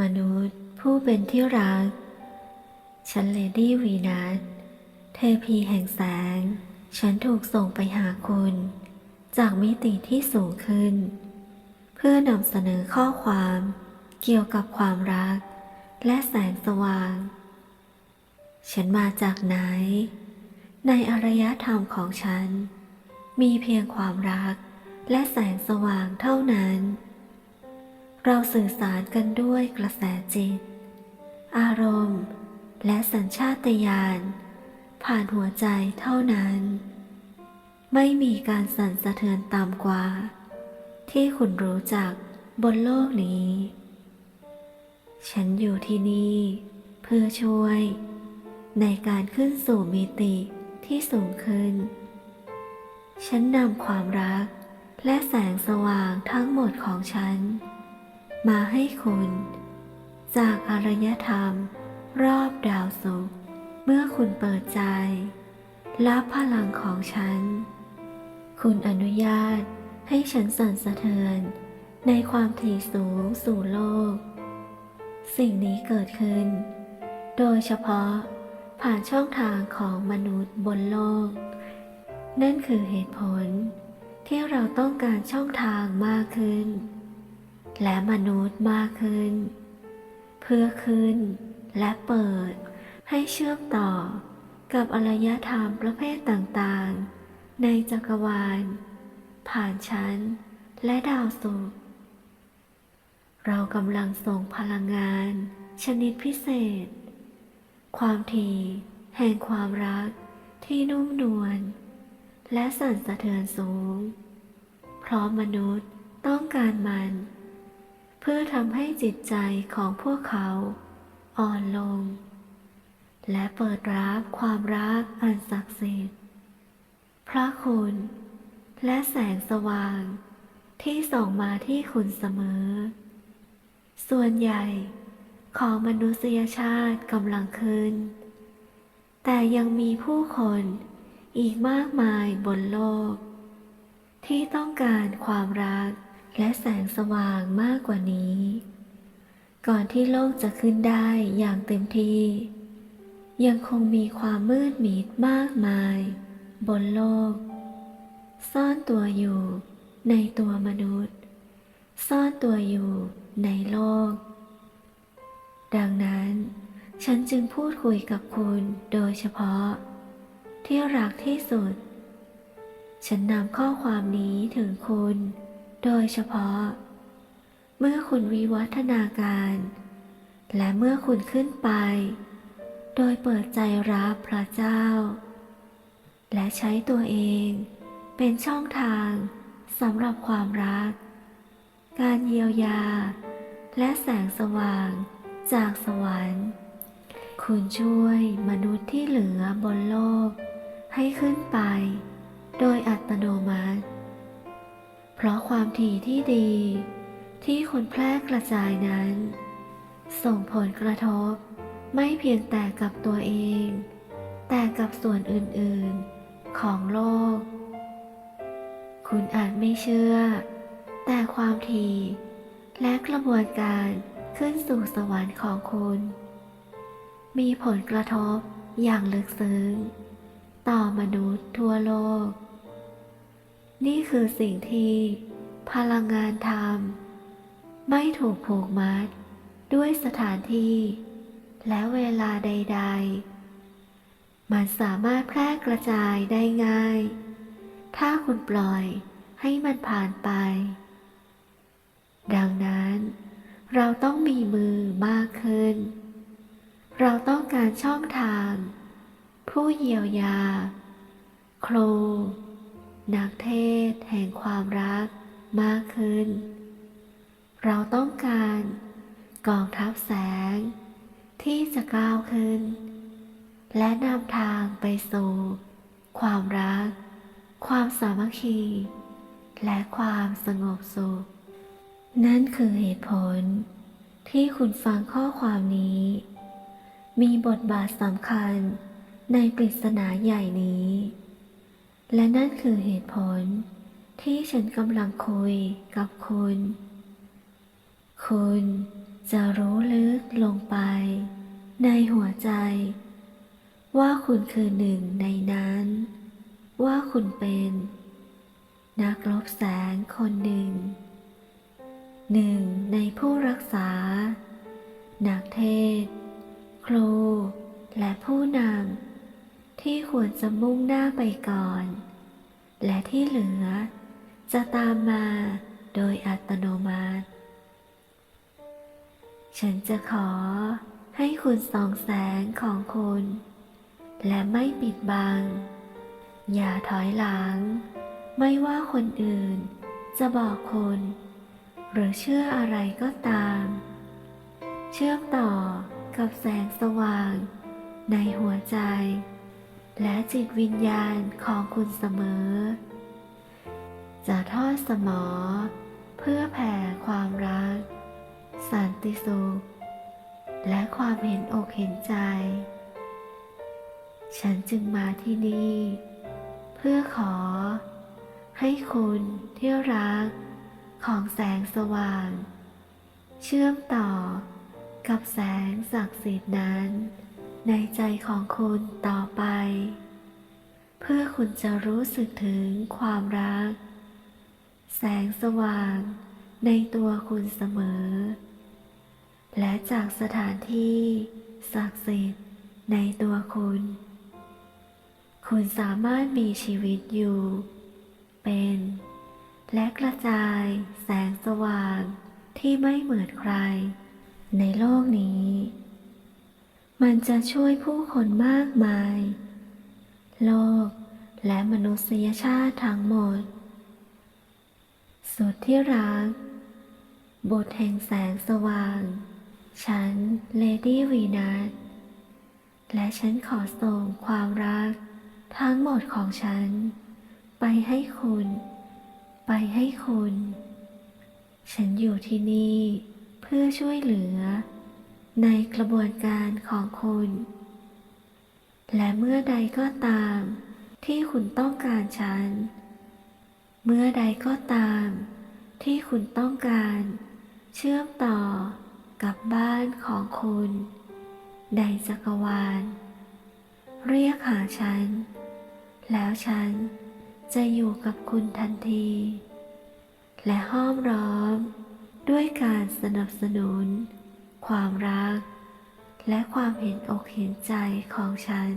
มนุษย์ผู้เป็นที่รัก ฉันเลดี้วีนัสเทพีแห่งแสง ฉันถูกส่งไปหาคุณ จากมิติที่สูงขึ้น เพื่อนำเสนอข้อความเกี่ยวกับความรัก และแสงสว่าง ฉันมาจากไหน ในอารยธรรมของฉัน มีเพียงความรักและแสงสว่างเท่านั้น เราสื่อสารกันด้วยกระแสจิต อารมณ์ และสัญชาตญาณผ่านหัวใจเท่านั้น ไม่มีการสั่นสะเทือนต่ำกว่า ที่คุณรู้จักบนโลกนี้ ฉันอยู่ที่นี่ เพื่อช่วย ในการขึ้นสู่มิติที่สูงขึ้น ฉันนำความรักและแสงสว่างทั้งหมดของฉัน มาให้คุณ จากอารยธรรม รอบดาวศุกร์เมื่อคุณเปิดใจ รับพลังของฉัน คุณอนุญาตให้ฉันสั่นสะเทือน ในความถี่สูงสู่โลก สิ่งนี้เกิดขึ้น โดยเฉพาะผ่านช่องทางของมนุษย์บนโลก นั่นคือเหตุผลที่เราต้องการช่องทางมากขึ้น และมนุษย์มากขึ้น เพื่อขึ้นและเปิดให้เชื่อมต่อกับอารยธรรมประเภทต่างๆ ในจักรวาล ผ่านชั้นและดาวศุกร์เรากำลังส่งพลังงาน ชนิดพิเศษ ความถี่แห่งความรักที่นุ่มนวลและสั่นสะเทือนสูง เพราะมนุษย์ต้องการมัน พื่อทำให้จิตใจของพวกเขา อ่อนลง และเปิดรับความรักอันศักดิ์สิทธิ์ พระคุณ และแสงสว่างที่ส่องมาที่คุณเสมอ ส่วนใหญ่ของมนุษยชาติกำลังขึ้น แต่ยังมีผู้คนอีกมากมายบนโลก ที่ต้องการความรัก และแสงสว่างมากกว่านี้ ก่อนที่โลกจะขึ้นได้อย่างเต็มที่ ยังคงมีความมืดมิดมากมาย บนโลก ซ่อนตัวอยู่ในตัวมนุษย์ ซ่อนตัวอยู่ในโลก ดังนั้น ฉันจึงพูดคุยกับคุณโดยเฉพาะ ที่รักที่สุด ฉันนำข้อความนี้ถึงคุณ โดยเฉพาะ เมื่อคุณวิวัฒนาการ และเมื่อคุณขึ้นไป โดยเปิดใจรับพระเจ้า และใช้ตัวเองเป็นช่องทางสำหรับความรัก การเยียวยา และแสงสว่างจากสวรรค์ คุณช่วยมนุษย์ที่เหลือบนโลก ให้ขึ้นไป โดยอัตโนมัติ เพราะความถี่ที่ดี ที่คุณแพร่กระจายนั้น ส่งผลกระทบไม่เพียงแต่กับตัวเอง แต่กับส่วนอื่นๆของโลก คุณอาจไม่เชื่อ แต่ความถี่และกระบวนการขึ้นสู่สวรรค์ของคุณ มีผลกระทบอย่างลึกซึ้ง ต่อมนุษย์ทั่วโลก นี่คือสิ่งที่ พลังงานธรรม ไม่ถูกผูกมัด ด้วยสถานที่ และเวลาใด ๆ มันสามารถแพร่กระจายได้ง่าย ถ้าคุณปล่อยให้มันผ่านไป ดังนั้น เราต้องมีมือมากขึ้น เราต้องการช่องทาง ผู้เยียวยา ครู นักเทศแห่งความรักมากขึ้น เราต้องการกองทัพแสงที่จะก้าวขึ้น และนำทางไปสู่ความรัก ความสามัคคี และความสงบสุข นั่นคือเหตุผลที่คุณฟังข้อความนี้ มีบทบาทสำคัญในปริศนาใหญ่นี้ และนั่นคือเหตุผล ที่ฉันกำลังคุยกับคุณ คุณจะรู้ลึกลงไป ในหัวใจ ว่าคุณคือหนึ่งในนั้น ว่าคุณเป็น นักลบแสงคนหนึ่ง หนึ่งในผู้รักษา นักเทศ ครู และผู้นำ ที่ควรจะมุ่งหน้าไปก่อน และที่เหลือ จะตามมาโดยอัตโนมัติ ฉันจะขอให้คุณส่องแสงของคุณ และไม่ปิดบัง อย่าถอยหลัง ไม่ว่าคนอื่นจะบอกคุณ หรือเชื่ออะไรก็ตาม เชื่อมต่อกับแสงสว่างในหัวใจ และจิตวิญญาณของคุณเสมอ จะทอดสมอ เพื่อแผ่ความรัก สันติสุข และความเห็นอกเห็นใจ ฉันจึงมาที่นี่ เพื่อขอ ให้คุณที่รักของแสงสว่าง เชื่อมต่อกับแสงศักดิ์สิทธิ์นั้น ในใจของคุณต่อไป เพื่อคุณจะรู้สึกถึงความรัก แสงสว่างในตัวคุณเสมอ และจากสถานที่ศักดิ์สิทธิ์ในตัวคุณ คุณสามารถมีชีวิตอยู่ เป็น และกระจายแสงสว่างที่ไม่เหมือนใคร ในโลกนี้ มันจะช่วยผู้คนมากมาย โลกและมนุษยชาติทั้งหมด สุดที่รักบุตรแห่งแสงสว่าง ฉันเลดี้วีนัสและฉันขอส่งความรัก ทั้งหมดของฉัน ไปให้คุณ ไปให้คุณ ฉันอยู่ที่นี่เพื่อช่วยเหลือ ในกระบวนการของคุณ และเมื่อใดก็ตาม ที่คุณต้องการฉัน เมื่อใดก็ตาม ที่คุณต้องการ เชื่อมต่อกับบ้านของคุณ ในจักรวาล เรียกหาฉัน แล้วฉันจะอยู่กับคุณทันที และห้อมล้อม ด้วยการสนับสนุน ความรัก และความเห็นอกเห็นใจของฉัน